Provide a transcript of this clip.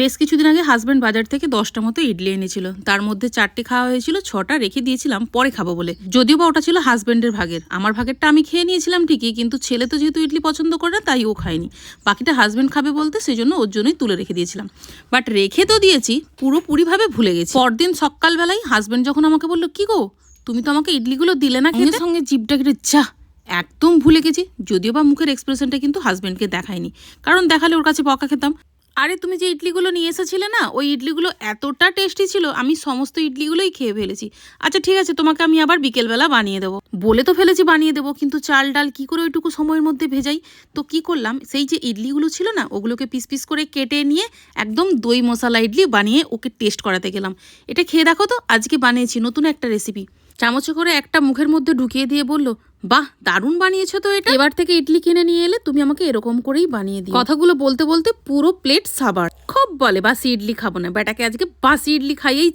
বেশ কিছুদিন আগে হাজব্যান্ড বাজার থেকে দশটা মতো ইডলি এনেছিল। তার মধ্যে চারটে খাওয়া হয়েছিল ছটা রেখে দিয়েছিলাম পরে খাব বলে। যদিও বা ওটা ছিল হাজব্যান্ডের ভাগের। আমার ভাগেরটা আমি খেয়ে নিয়েছিলাম ঠিকই কিন্তু ছেলে তো যেহেতু ইডলি পছন্দ করে না তাই ও খায়নি। বাকিটা হাজব্যান্ড খাবে বলতে সেই জন্য ওর জন্যই তুলে রেখে দিয়েছিলাম। বাট রেখে তো দিয়েছি পুরোপুরিভাবে ভুলে গেছি। পরদিন সকালবেলায় হাজব্যান্ড যখন আমাকে বলল কি গো তুমি তো আমাকে ইডলিগুলো দিলে না খেতে? সঙ্গে জিপটা কেটে যা। একদম ভুলে গেছি। যদিও বা মুখের এক্সপ্রেশনটা কিন্তু হাজব্যান্ডকে দেখায়নি। কারণ দেখালে ওর কাছে বকা খেতাম। আরে তুমি যে ইডলিগুলো নিয়ে এসেছিলে না, ওই ইডলিগুলো এতটা টেস্টি ছিল, আমি সমস্ত ইডলিগুলোই খেয়ে ফেলেছি। আচ্ছা ঠিক আছে, তোমাকে আমি আবার বিকেলবেলা বানিয়ে দেবো। বলে তো ফেলেছি বানিয়ে দেবো, কিন্তু চাল ডাল কী করে ওইটুকু সময়ের মধ্যে ভেজাই? তো কি করলাম, সেই যে ইডলিগুলো ছিল না, ওগুলোকে পিস পিস করে কেটে নিয়ে একদম দই মশলা ইডলি বানিয়ে ওকে টেস্ট করাতে গেলাম। এটা খেয়ে দেখো তো, আজকে বানিয়েছি নতুন একটা রেসিপি চামচে করে একটা মুখের মধ্যে ঢুকিয়ে দিয়ে বলল বাহ দারুণ বানিয়েছো তো এটা। এবার থেকে ইডলি কিনে নিয়ে এলে তুমি আমাকে এরকম করেই বানিয়ে দিও। কথাগুলো বলতে বলতে পুরো প্লেট সাবার খুব বলে বাসি ইডলি খাব না। বেটাকে আজকে বাসি ইডলি খাইয়েই